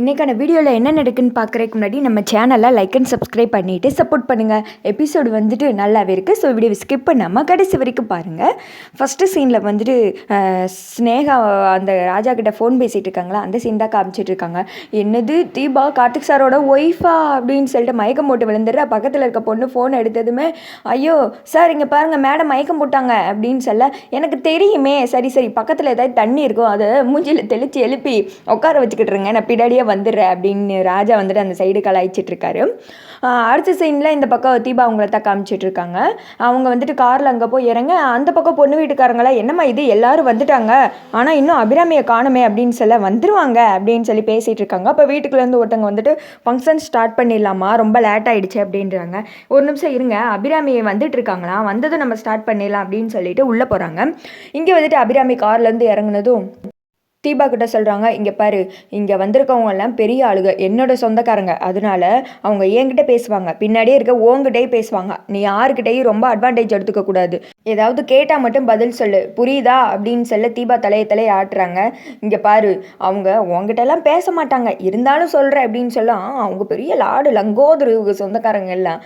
இன்றைக்கான வீடியோவில் என்ன நடக்குன்னு பார்க்குறதுக்கு முன்னாடி நம்ம சேனலை லைக் அண்ட் சப்ஸ்கிரைப் பண்ணிவிட்டு சப்போர்ட் பண்ணுங்கள் எபிசோடு வந்துட்டு நல்லாவே இருக்குது ஸோ வீடியோ ஸ்கிப் பண்ணாமல் கடைசி வரைக்கும் பாருங்கள் ஃபஸ்ட்டு சீனில் வந்துட்டு ஸ்னேகா அந்த ராஜா கிட்ட ஃபோன் பேசிகிட்டு இருக்காங்களா? அந்த சீன் தான் காமிச்சிட்டு இருக்காங்க. என்னது? தீபா கார்த்திக் சாரோட ஒய்ஃபா அப்படின்னு சொல்லிட்டு மயக்கம் போட்டு விழுந்துடுற. பக்கத்தில் இருக்க பொண்ணு ஃபோன் எடுத்ததுமே ஐயோ சார் இங்கே பாருங்கள் மேடம் மயக்கம் போட்டாங்க. அப்படின்னு சொல்ல எனக்கு தெரியுமே. சரி சரி பக்கத்தில் ஏதாவது தண்ணி இருக்கும். அதை மூஞ்சியில் தெளித்து எழுப்பி உட்கார வச்சுக்கிட்டுருங்க நான் பின்னாடியே வந்துடுற அப்படின்னு ராஜா வந்துட்டு அந்த சைடு கலாய்ச்சிட்டு இருக்காரு அடுத்த சைனில் இந்த பக்கம் தீபா அவங்கள தான் காமிச்சிட்டு இருக்காங்க அவங்க வந்துட்டு காரில் அங்கே போய் இறங்க அந்த பக்கம் பொண்ணு வீட்டுக்காரங்களா என்னம்மா இது? எல்லாரும் வந்துட்டாங்க. ஆனால் இன்னும் அபிராமியை காணுமே அப்படின்னு சொல்ல வந்துருவாங்க அப்படின்னு சொல்லி பேசிகிட்டு இருக்காங்க அப்போ வீட்டுக்குள்ளேருந்து ஒருத்தவங்க வந்துட்டு ஃபங்க்ஷன் ஸ்டார்ட் பண்ணிடலாமா? ரொம்ப லேட் ஆகிடுச்சு அப்படின்றாங்க. ஒரு நிமிஷம் இருங்க. அபிராமி வந்துட்டு இருக்காங்களா வந்ததும் நம்ம ஸ்டார்ட் பண்ணிடலாம் அப்படின்னு சொல்லிட்டு உள்ளே போகிறாங்க இங்கே வந்துட்டு அபிராமி கார்லேருந்து இறங்குனதும் தீபா கிட்ட சொல்கிறாங்க இங்கே பாரு இங்கே வந்திருக்கவங்க எல்லாம் பெரிய ஆளுங்க என்னோட சொந்தக்காரங்க. அதனால அவங்க என்கிட்ட பேசுவாங்க. பின்னாடியே இருக்க உங்ககிட்டயே பேசுவாங்க. நீ யாருக்கிட்டையும் ரொம்ப அட்வான்டேஜ் எடுத்துக்க கூடாது. ஏதாவது கேட்டால் மட்டும் பதில் சொல்லு. புரியுதா? அப்படின்னு சொல்ல தீபா தலையை தலையை ஆட்டுறாங்க. இங்கே பாரு அவங்க உங்ககிட்டலாம் பேச மாட்டாங்க. இருந்தாலும் சொல்கிறேன் அப்படின்னு சொல்ல அவங்க பெரிய லாடு லங்கோதரு இவங்க சொந்தக்காரங்க எல்லாம்.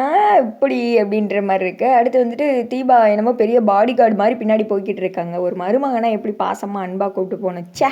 ஏன் இப்படி? அப்படின்ற மாதிரி இருக்கு. அடுத்து வந்துட்டு தீபா என்னமோ பெரிய பாடி கார்டு மாதிரி பின்னாடி போய்கிட்டு இருக்காங்க. ஒரு மருமகனா எப்படி பாசமாக அன்பாக கூப்பிட்டு போகணும் ச்சே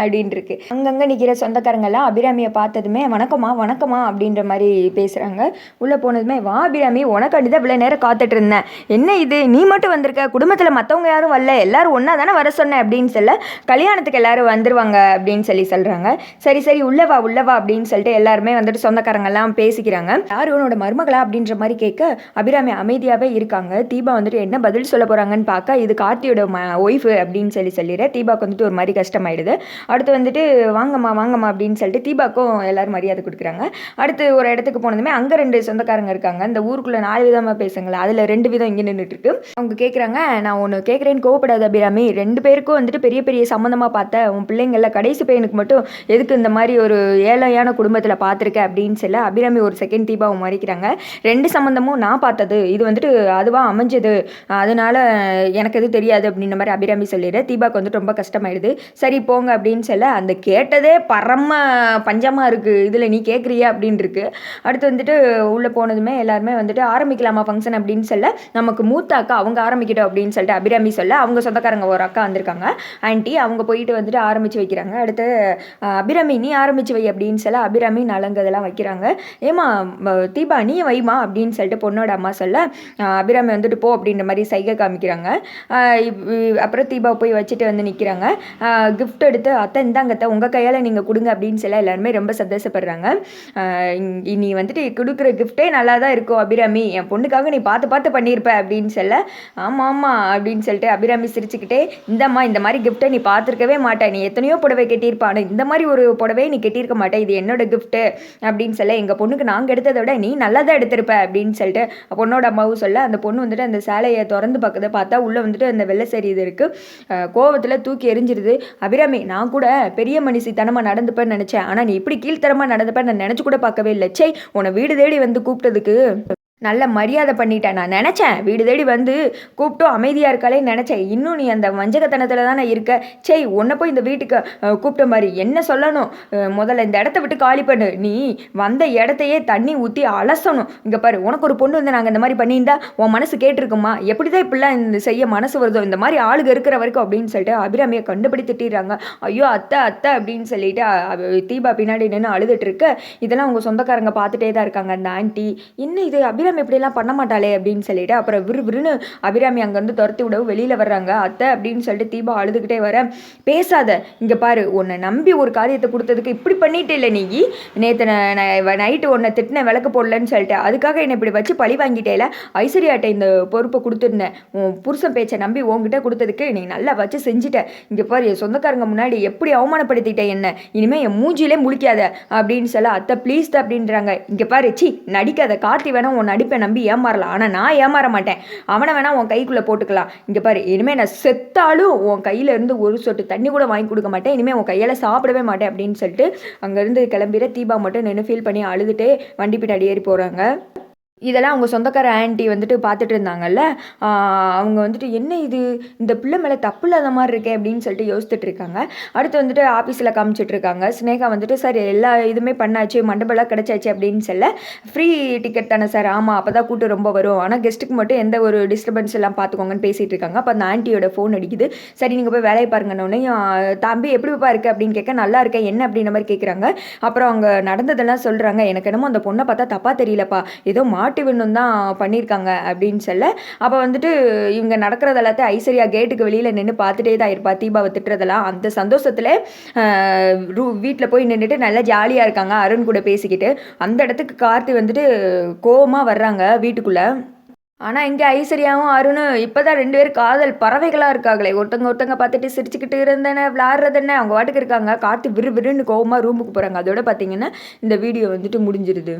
அப்படின்னு இருக்கு அங்கங்கே நிற்கிற சொந்தக்காரங்கெல்லாம் அபிராமியை பார்த்ததுமே வணக்கமா வணக்கமா அப்படின்ற மாதிரி பேசுகிறாங்க உள்ளே போனதுமே வா அபிராமி உனக்காண்டி தான் இவ்வளோ நேரம் காத்துட்டு இருந்தேன். என்ன இது? நீ மட்டும் வந்திருக்க? குடும்பத்தில் மற்றவங்க யாரும் வரல? எல்லாரும் ஒன்றா தானே வர சொன்னேன் அப்படின்னு சொல்ல கல்யாணத்துக்கு எல்லாரும் வந்துருவாங்க அப்படின்னு சொல்லி சொல்கிறாங்க சரி சரி உள்ளவா வா வா அப்படின்னு சொல்லிட்டு எல்லாருமே வந்துட்டு சொந்தக்காரங்கெல்லாம் பேசிக்கிறாங்க. யார் உன்னோட மருமகளா அப்படின்ற மாதிரி கேட்க அபிராமி அமைதியாகவே இருக்காங்க. தீபா வந்துட்டு என்ன பதில் சொல்ல போகிறாங்கன்னு பார்க்க இது கார்த்தியோட ம ஒய்ஃபு அப்படின்னு சொல்லி சொல்லிடுறேன். தீபாவுக்கு வந்துட்டு ஒரு மாதிரி கஷ்டம். கஷ்டமாயிடுது அடுத்து வந்துட்டு வாங்கம்மா வாங்கம்மா அப்படின்னு சொல்லிட்டு தீபாக்கும் எல்லாரும் மரியாதை கொடுக்குறாங்க. அடுத்து ஒரு இடத்துக்கு போனதுமே அங்கே ரெண்டு சொந்தக்காரங்க இருக்காங்க. இந்த ஊருக்குள்ளே நாலு விதமாக பேசுங்களேன். அதில் ரெண்டு விதம் இங்கே நின்றுட்டு இருக்கு. அவங்க கேட்குறாங்க நான் ஒன்று கேட்குறேன்னு கோவப்படாத அபிராமி. ரெண்டு பேருக்கும் வந்துட்டு பெரிய பெரிய சம்மந்தமாக பார்த்த உன் பிள்ளைங்கள கடைசி பையனுக்கு மட்டும் எதுக்கு இந்த மாதிரி ஒரு ஏழையான குடும்பத்தில் பார்த்துருக்க? அப்படின்னு சொல்ல அபிராமி ஒரு செகண்ட் தீபாவை மறிக்கிறாங்க. ரெண்டு சம்மந்தமும் நான் பார்த்தது. இது வந்துட்டு அதுவாக அமைஞ்சது. அதனால எனக்கு எதுவும் தெரியாது அப்படின்ற மாதிரி அபிராமி சொல்லிடுறேன் தீபாக்கு வந்துட்டு ரொம்ப கஷ்டமாயிடுது. சரி போங்க அப்படின்னு சொல்ல அந்த கேட்டதே பரம பஞ்சமாக இருக்குது இதில் நீ கேட்குறியா அப்படின்னு இருக்கு அடுத்து வந்துட்டு உள்ளே போனதுமே எல்லாருமே வந்துட்டு ஆரம்பிக்கலாமா ஃபங்க்ஷன் அப்படின்னு சொல்ல நமக்கு மூத்த அக்கா அவங்க ஆரம்பிக்கட்டும் அப்படின்னு சொல்லிட்டு அபிராமி சொல்ல அவங்க சொந்தக்காரங்க ஒரு அக்கா வந்திருக்காங்க. ஆண்டி அவங்க போயிட்டு வந்துட்டு ஆரம்பித்து வைக்கிறாங்க. அடுத்து அபிராமி நீ ஆரம்பிச்சு வை அப்படின்னு சொல்ல அபிராமி நலங்கு வைக்கிறாங்க. ஏமா தீபா நீ வைமா அப்படின்னு சொல்லிட்டு பொண்ணோட அம்மா சொல்ல அபிராமி வந்துட்டு போ அப்படின்ற மாதிரி சைகை காமிக்கிறாங்க. இவ்- அப்புறம் தீபா போய் வச்சுட்டு வந்து நிற்கிறாங்க கிஃப்ட் எடுத்து அத்தை இந்தாங்கத்தை உங்கள் கையால் நீங்கள் கொடுங்க அப்படின்னு சொல்ல எல்லாருமே ரொம்ப சந்தோஷப்படுறாங்க. நீ வந்துட்டு கொடுக்குற கிஃப்ட்டே நல்லா தான் இருக்கும் அபிராமி. என் பொண்ணுக்காக நீ பார்த்து பார்த்து பண்ணியிருப்ப அப்படின்னு சொல்ல ஆமாம் ஆமாம் அப்படின்னு சொல்லிட்டு அபிராமி சிரிச்சுக்கிட்டே இந்தம்மா இந்த மாதிரி கிஃப்ட்டை நீ பார்த்துருக்கவே மாட்டேன் நீ எத்தனையோ புடவை கட்டியிருப்பா ஆனால் இந்த மாதிரி ஒரு புடவை நீ கட்டியிருக்க மாட்டேன் இது என்னோட கிஃப்ட்டு அப்படின்னு சொல்ல எங்கள் பொண்ணுக்கு நாங்கள் எடுத்ததை விட நீ நல்லா தான் எடுத்திருப்ப அப்படின்னு சொல்லிட்டு பொண்ணோட அம்மாவும் சொல்ல அந்த பொண்ணு வந்துட்டு அந்த சேலையை திறந்து பார்க்குறத பார்த்தா உள்ளே வந்துட்டு அந்த வெள்ளை சரி இது இருக்குது கோவத்தில் தூக்கி எரிஞ்சிருது அபிராமி நான் கூட பெரிய மனுஷித்தனமாக நடந்துப்பேன்னு நினச்சேன். ஆனால் நீ இப்படி கீழ்த்தரமாக நடந்துப்பேன் நான் நினச்சி கூட பார்க்கவே இல்லை. சே உன்னை வீடு தேடி வந்து கூப்பிட்டதுக்கு நல்ல மரியாதை பண்ணிட்டேன் நான் நினச்சேன். வீடு தேடி வந்து கூப்பிட்டோம் அமைதியாக இருக்காளே நினச்சேன். இன்னும் நீ அந்த வஞ்சகத்தனத்தில் தானே இருக்க? சே உன்னை போய் இந்த வீட்டுக்கு கூப்பிட்ட மாதிரி என்ன சொல்லணும்? முதல்ல இந்த இடத்த விட்டு காலி பண்ணு. நீ வந்த இடத்தையே தண்ணி ஊற்றி அலசணும். இங்கே பாரு உனக்கு ஒரு பொண்ணு வந்து நாங்கள் இந்த மாதிரி பண்ணியிருந்தா உன் மனசு கேட்டிருக்குமா? எப்படி தான் இப்படிலாம் இந்த செய்ய மனசு வருதோ? இந்த மாதிரி ஆளுங்க இருக்கிற வரைக்கும் அப்படின்னு சொல்லிட்டு அபிராமியை கண்டுபிடி திட்டிடுறாங்க. ஐயோ அத்தை அத்தை அப்படின்னு சொல்லிட்டு தீபா பின்னாடி நின்று அழுதுட்டு இருக்க. இதெல்லாம் உங்கள் சொந்தக்காரங்க பார்த்துட்டே தான் இருக்காங்க. அந்த ஆண்டி என்ன இது? அபிராமி இப்படியெல்லாம் பண்ண மாட்டாளே அப்படின்னு சொல்லிட்டு அப்புறம் விறு விறுன்னு அபிராமி அங்கேருந்து துரத்தி விடவும் வெளியில் வர்றாங்க. அத்தை அப்படின்னு சொல்லிட்டு தீபா அழுதுகிட்டே வர பேசாத இங்கே பாரு உன்னை நம்பி ஒரு காரியத்தை கொடுத்ததுக்கு இப்படி பண்ணிட்டே இல்லை நீ. நேற்று நைட்டு உன்னை திட்டின விளக்கு போடலன்னு சொல்லிட்டு அதுக்காக என்னை இப்படி வச்சு பழி வாங்கிட்டேல ஐஸ்வர்யாட்ட இந்த பொறுப்பை கொடுத்துருந்தேன். உன் புருஷன் பேச்சை நம்பி உன்கிட்ட கொடுத்ததுக்கு நீ நல்லா வச்சு செஞ்சுட்ட. இங்கே பாரு என் சொந்தக்காரங்க முன்னாடி எப்படி அவமானப்படுத்திட்டேன் என்ன? இனிமேல் என் மூஞ்சிலே முழிக்காத. அப்படின்னு சொல்ல அத்தை ப்ளீஸ் அப்படின்றாங்க. இங்கே பாரு சி நடிக்காத. கார்த்தி வேணா உன் நடிப்பை நம்பி ஏமாறலாம் ஆனால் நான் ஏமாற மாட்டேன். அவனை வேணால் உன் கைக்குள்ளே போட்டுக்கலாம். இங்கே பாரு இனிமேல் நான் செத்தாலும் உன் கையிலேருந்து ஒரு சொட்டு தண்ணி கூட வாங்கி கொடுக்க மாட்டேன். இனிமேல் உன் கையால் சாப்பிடவே மாட்டேன் அப்படின்னு சொல்லிட்டு அங்கேருந்து கிளம்பிட தீபா மட்டும் நின்று ஃபீல் பண்ணி அழுதுட்டே வண்டி பின்னாடி ஏறி போகிறாங்க இதெல்லாம் அவங்க சொந்தக்கார ஆண்டி வந்துட்டு பார்த்துட்டு இருந்தாங்கல்ல அவங்க வந்துட்டு என்ன இது? இந்த பிள்ளை மேலே தப்பு இல்லாத மாதிரி இருக்கே அப்படின்னு சொல்லிட்டு யோசிச்சுட்டு இருக்காங்க. அடுத்து வந்துட்டு ஆஃபீஸில் காமிச்சிட்டு இருக்காங்க. ஸ்னேகா வந்துட்டு சார் எல்லா இதுவுமே பண்ணாச்சு மண்டபம்லாம் கிடச்சாச்சு அப்படின்னு சொல்ல ஃப்ரீ டிக்கெட் தானே சார். ஆமாம் அப்போ தான் கூட்டம் ரொம்ப வரும். ஆனால் கெஸ்ட்டுக்கு மட்டும் எந்த ஒரு டிஸ்டர்பன்ஸ் எல்லாம் பார்த்துக்கோங்கன்னு பேசிகிட்டு இருக்காங்க. அப்போ அந்த ஆண்டியோட ஃபோன் அடிக்குது. சரி நீங்கள் போய் வேலையை பாருங்கன்னொன்னே தம்பி எப்படிப்பா இருக்கு? அப்படின்னு கேட்க நல்லா இருக்கேன். என்ன? அப்படின்ற மாதிரி கேட்குறாங்க அப்புறம் அவங்க நடந்ததெல்லாம் சொல்கிறாங்க எனக்கு என்னமோ அந்த பொண்ணை பார்த்தா தப்பாக தெரியலப்பா. ஏதோ மாட்டு விண்ணும் தான் பண்ணியிருக்காங்க அப்படின்னு சொல்ல. அப்போ வந்துட்டு இவங்க நடக்கிறது எல்லாத்தையும் ஐஸ்வர்யா கேட்டுக்கு வெளியில் நின்று பார்த்துட்டே தான் இருப்பா. தீபாவை திட்டுறதெல்லாம் அந்த சந்தோஷத்தில் ரூ வீட்டில் போய் நின்றுட்டு நல்லா ஜாலியாக இருக்காங்க. அருண் கூட பேசிக்கிட்டு. அந்த இடத்துக்கு கார்த்தி வந்துட்டு கோவமாக வர்றாங்க வீட்டுக்குள்ளே. ஆனால் இங்கே ஐஸ்வர்யாவும் அருணும் இப்போ தான் ரெண்டு பேரும் காதல் பறவைகளாக இருக்காங்களே. ஒருத்தங்க ஒருத்தங்க பார்த்துட்டு சிரிச்சுக்கிட்டு இருந்தேனே விளாட்றதுன்னு அவங்க வாட்டுக்கு இருக்காங்க. கார்த்தி விறு விறுன்னு கோவமாக ரூமுக்கு போகிறாங்க அதோட பார்த்தீங்கன்னா இந்த வீடியோ வந்துட்டு முடிஞ்சிருது.